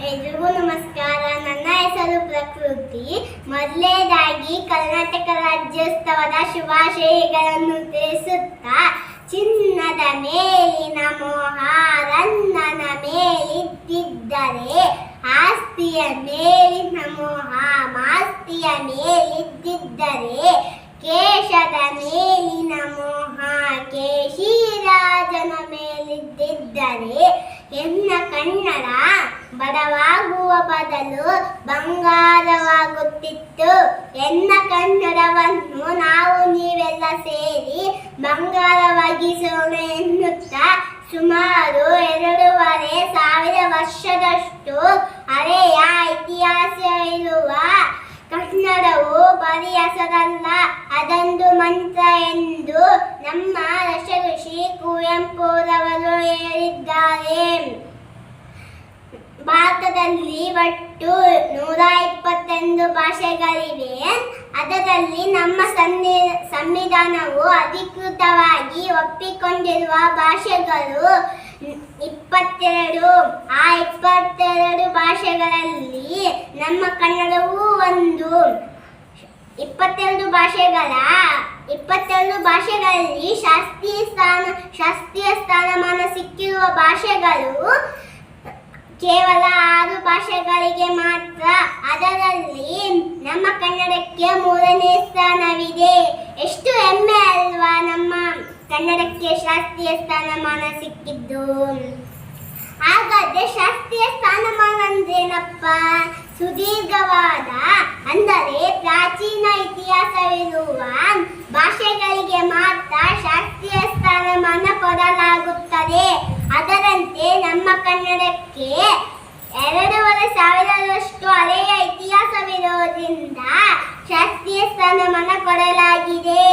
ಎಲ್ರಿಗೂ ನಮಸ್ಕಾರ. ನನ್ನ ಹೆಸರು ಪ್ರಕೃತಿ. ಮೊದಲನೇದಾಗಿ ಕರ್ನಾಟಕ ರಾಜ್ಯೋತ್ಸವದ ಶುಭಾಶಯಗಳನ್ನು ತಿಳಿಸುತ್ತಾ, ಚಿನ್ನದ ಮೇಲಿನ ಮೋಹ ರನ್ನನ ಮೇಲಿದ್ದರೆ ಆಸ್ತಿಯ ಮೇಲಿನ ಮೋಹ ಮಾಸ್ತಿಯ ಮೇಲಿದ್ದಿದ್ದರೆ ಕೇಶದ ಮೇಲಿನ ಮೋಹ ಕೇಶಿರಾಜನ ಮೇಲಿದ್ದಿದ್ದರೆ ಎನ್ನ ಕನ್ನಡ ಬಡವಾಗುವ ಬದಲು ಬಂಗಾರವಾಗುತ್ತಿತ್ತು. ಎನ್ನ ಕನ್ನಡವನ್ನು ನಾವು ನೀವೆಲ್ಲ ಸೇರಿ ಬಂಗಾರವಾಗಿಸೋಣ ಎನ್ನುತ್ತಾ ಸುಮಾರು ಎರಡೂವರೆ ಸಾವಿರ ವರ್ಷದಷ್ಟು ಹಳೆಯ ಇತಿಹಾಸ ಇರುವ ಕನ್ನಡವು ಬರೀ ಹೆಸರಲ್ಲ ಅದೊಂದು ಮಂತ್ರ ಎಂದು ನಮ್ಮ ರಸಋಷಿ ಕುವೆಂಪುರವರು ಹೇಳಿದ್ದಾರೆ. ಭಾರತದಲ್ಲಿ ಒಟ್ಟು ನೂರ ಇಪ್ಪತ್ತೊಂದು ಭಾಷೆಗಳಿವೆ. ಅದರಲ್ಲಿ ನಮ್ಮ ಸನ್ನಿ ಸಂವಿಧಾನವು ಅಧಿಕೃತವಾಗಿ ಒಪ್ಪಿಕೊಂಡಿರುವ ಭಾಷೆಗಳು ಇಪ್ಪತ್ತೆರಡು. ಆ ಇಪ್ಪತ್ತೆರಡು ಭಾಷೆಗಳಲ್ಲಿ ನಮ್ಮ ಕನ್ನಡವೂ ಒಂದು. ಇಪ್ಪತ್ತೆರಡು ಭಾಷೆಗಳ, ಇಪ್ಪತ್ತೆರಡು ಭಾಷೆಗಳಲ್ಲಿ ಶಾಸ್ತ್ರೀಯ ಸ್ಥಾನ, ಶಾಸ್ತ್ರೀಯ ಸ್ಥಾನಮಾನ ಸಿಕ್ಕಿರುವ ಭಾಷೆಗಳು ಕೇವಲ ಆರು ಭಾಷೆಗಳಿಗೆ ಮಾತ್ರ. ಅದರಲ್ಲಿ ನಮ್ಮ ಕನ್ನಡಕ್ಕೆ ಮೂರನೇ ಸ್ಥಾನವಿದೆ. ಎಷ್ಟು ಹೆಮ್ಮೆ ಅಲ್ವಾ ನಮ್ಮ ಕನ್ನಡಕ್ಕೆ ಶಾಸ್ತ್ರೀಯ ಸ್ಥಾನಮಾನ ಸಿಕ್ಕಿದ್ದು. ಹಾಗಾದ್ರೆ ಶಾಸ್ತ್ರೀಯ ಸ್ಥಾನಮಾನ ಅಂದ್ರೇನಪ್ಪ? ಸುದೀರ್ಘವಾದ, ಅಂದರೆ ಪ್ರಾಚೀನ ಇತಿಹಾಸವಿರುವ ಭಾಷೆಗಳಿಗೆ ಮಾತ್ರ ಶಾಸ್ತ್ರೀಯ ಸ್ಥಾನಮಾನ ಕೊಡಲಾಗುತ್ತದೆ ಅದರಂತೆ ನಮ್ಮ ಕನ್ನಡಕ್ಕೆ ಎರಡೂವರೆ ಸಾವಿರದಷ್ಟು ಹಳೆಯ ಇತಿಹಾಸವಿರೋದ್ರಿಂದ ಶಾಸ್ತ್ರೀಯ ಸ್ಥಾನಮಾನ ಕೊಡಲಾಗಿದೆ.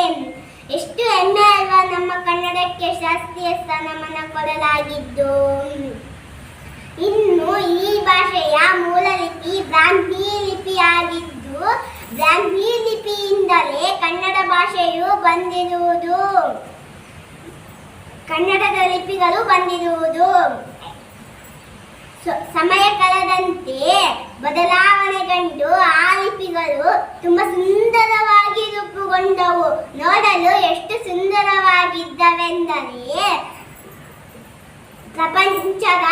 ಎಷ್ಟು ಹೆಮ್ಮೆ ಅಲ್ವಾ ನಮ್ಮ ಕನ್ನಡಕ್ಕೆ ಶಾಸ್ತ್ರೀಯ ಸ್ಥಾನಮಾನ ಕೊಡಲಾಗಿದ್ದು. ಇನ್ನು ಈ ಭಾಷೆಯ ಮೂಲ ಲಿಪಿ ಬ್ರಾಹ್ಮಿ ಲಿಪಿಯಾಗಿದ್ದು ಬ್ರಾಹ್ಮಿ ಲಿಪಿಯಿಂದಲೇ ಕನ್ನಡ ಭಾಷೆಯು ಬಂದಿರುವುದು. ಕನ್ನಡದ ಲಿಪಿಗಳು ಬಂದಿರುವುದು. ಸಮಯ ಕಳೆದಂತೆ ಬದಲಾವಣೆಗೊಂಡು ಆ ಲಿಪಿಗಳು ತುಂಬಾ ಸುಂದರವಾಗಿ ರೂಪುಗೊಂಡವು. ನೋಡಲು ಎಷ್ಟು ಸುಂದರವಾಗಿದ್ದವೆಂದರೆ, ಪ್ರಪಂಚದ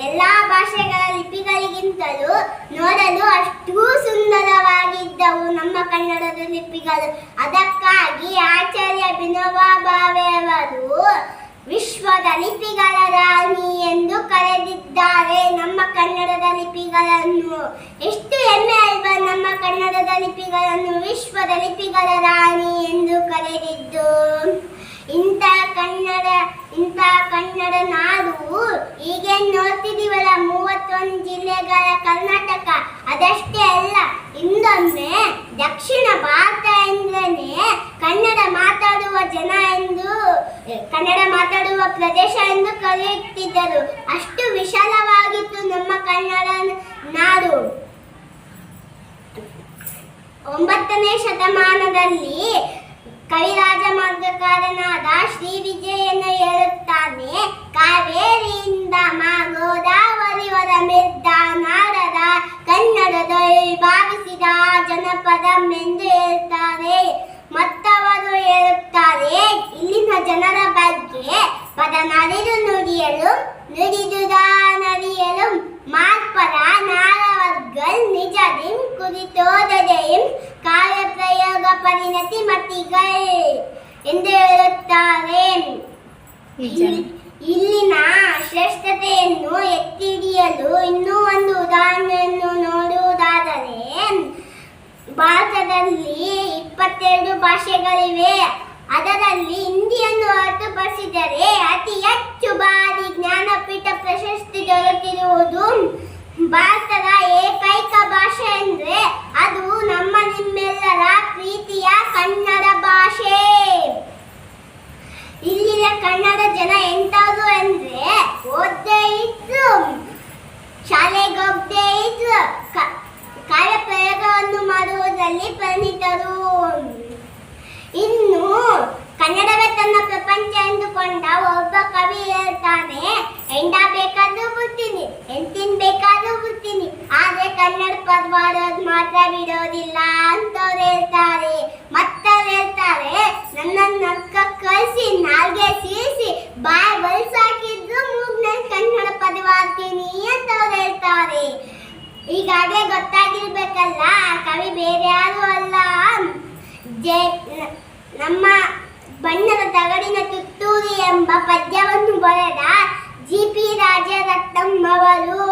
ಎಲ್ಲಾ ಭಾಷೆಗಳ ಲಿಪಿಗಳಿಗಿಂತಲೂ ನೋಡಲು ಅಷ್ಟೂ ಸುಂದರವಾಗಿದ್ದವು ನಮ್ಮ ಕನ್ನಡದ ಲಿಪಿಗಳು. ಅದಕ್ಕಾಗಿ ಆಚಾರ್ಯ ವಿನೋಬಾ ಭಾವೆಯವರು ವಿಶ್ವದ ಲಿಪಿಗಳ ಕರೆದಿದ್ದಾರೆ ನಮ್ಮ ಕನ್ನಡದ ಲಿಪಿಗಳನ್ನು, ಎಷ್ಟು ಹೆಮ್ಮೆ ಅಲ್ವಾ ನಮ್ಮ ಕನ್ನಡದ ಲಿಪಿಗಳನ್ನು, ವಿಶ್ವದ ಲಿಪಿಗಳ ರಾಣಿ ಎಂದು ಕರೆದಿದ್ದು. ಇಂಥ ಕನ್ನಡ ಇಂಥ ಕನ್ನಡ ನಾಡು, ಈಗೇನು ನೋಡ್ತಿದೀವಲ್ಲ ಮೂವತ್ತೊಂದು ಜಿಲ್ಲೆಗಳ ಕರ್ನಾಟಕ ಅದಷ್ಟೇ ಅಲ್ಲ ಇಂದೊಮ್ಮೆ ದಕ್ಷಿಣ ಭಾರತ ಎಂದ್ರೇನೆ ಕನ್ನಡ ಮಾತಾಡುವ ಜನ ಎಂದು ಎ, ಕನ್ನಡ ಮಾತಾಡುವ ಪ್ರದೇಶ ಎಂದು ಕರೆಯುತ್ತಿದ್ದರು ಅಷ್ಟು ವಿಶಾಲವಾಗಿತ್ತು ನಮ್ಮ ಕನ್ನಡ ನಾಡು. ಒಂಬತ್ತನೇ ಶತಮಾನದಲ್ಲಿ ಕವಿರಾಜ ಮಾರ್ಗಕಾರನಾದ ಶ್ರೀ ವಿಜಯನ ಹೇಳುತ್ತಾನೆ, ಕಾವೇರಿಯಿಂದ ಮಾ ಗೋದಾವರಿವರ ಮೆದ್ದ ನಾಡದ ಕನ್ನಡದ ಭಾವಿಸಿದ ಜನಪದ ಎಂದು ಹೇಳ್ತಾರೆ. ಮತ್ತವರು ಹೇಳುತ್ತಾರೆ, ಇಲ್ಲಿನ ಜನರ ಬಗ್ಗೆ ನುಡಿದುದ ನಡಿಯಲು ಮಾರ್ಪರ ನಾರವರ್ಗಲ್ ನಿಜದಿಂ ಕುರಿತೋದದೆಯಿಂ ಕಾವ್ಯ ಪ್ರಯೋಗ ಪರಿಣತಿ ಮತಿಗಳ್ ಎಂದು ಹೇಳುತ್ತಾರೆ. ಇಲ್ಲಿನ ಶ್ರೇಷ್ಠತೆಯನ್ನು ಎತ್ತಿಡಿಯಲು ಇನ್ನೂ ಒಂದು ಉದಾಹರಣೆಯನ್ನು ನೋಡುವುದಾದರೆ ಭಾರತದಲ್ಲಿ ಇಪ್ಪತ್ತೆರಡು ಭಾಷೆಗಳಿವೆ. ಅದರಲ್ಲಿ ಹಿಂದಿಯನ್ನು ಹೊರತುಪಡಿಸಿದರೆ ಅತಿ ಹೆಚ್ಚು ಬಾರಿ ಜ್ಞಾನಪೀಠ ಪ್ರಶಸ್ತಿ ದೊರೆತಿರುವುದು ಭಾರತದ ಏಕೈಕ ಭಾಷೆ ಎಂದರೆ ಅದು ನಮ್ಮ ನಿಮ್ಮೆಲ್ಲರ ಪ್ರೀತಿಯ ಕನ್ನಡ ಭಾಷೆ. ಇಲ್ಲಿನ ಕನ್ನಡ ಜನ ಎಂತಾದ್ರು ಅಂದ್ರೆ ಓದ್ದೇ ಇದ್ರು ಶಾಲೆಗೆ ಹೋಗದೆ ಇದ್ರು ಕಾರ್ಯಪ್ರಯೋಗವನ್ನು ಕಾರ್ಯ ಪ್ರಯೋಗವನ್ನು ಮಾಡುವುದರಲ್ಲಿ ಪರಿಣಿತರು. ಹೆಂಡ ಬೇಕಾದ್ರೂ ಬಿಡ್ತೀನಿ ಹೆಂಡತಿನ ಬೇಕಾದ್ರೂ ಬಿಡ್ತೀನಿ ಆದ್ರೆ ಕನ್ನಡ ಪದ ಮಾಡೋದ್ ಮಾತ್ರ ಬಿಡೋದಿಲ್ಲ ಅಂತವ್ರು ಹೇಳ್ತಾರೆ. ಮತ್ತವ್ರು ಹೇಳ್ತಾರೆ ನನ್ನನ್ನು ನಕ್ಕ ಕಳಿಸಿ, ನಾಲ್ಗೆ ಸೀಸಿ ಬಾಯ್ ಬಲ್ಸಾಕಿದ್ರು ಮೂಗ್ನಲ್ಲಿ ಕನ್ನಡ ಪದವಾಡ್ತೀನಿ ಅಂತವ್ರು ಹೇಳ್ತಾರೆ. ಈಗಾಗಲೇ ಗೊತ್ತಾಗಿರ್ಬೇಕಲ್ಲ ಕವಿ ಬೇರೆ ಯಾರು ಅಲ್ಲ. ಜೆ, ನಮ್ಮ ಬಣ್ಣದ ತಗಡಿನ ತುತ್ತೂರಿ ಎಂಬ ಪದ್ಯವನ್ನು ಬರೆದ జీపీ రాజరత్నం మవరు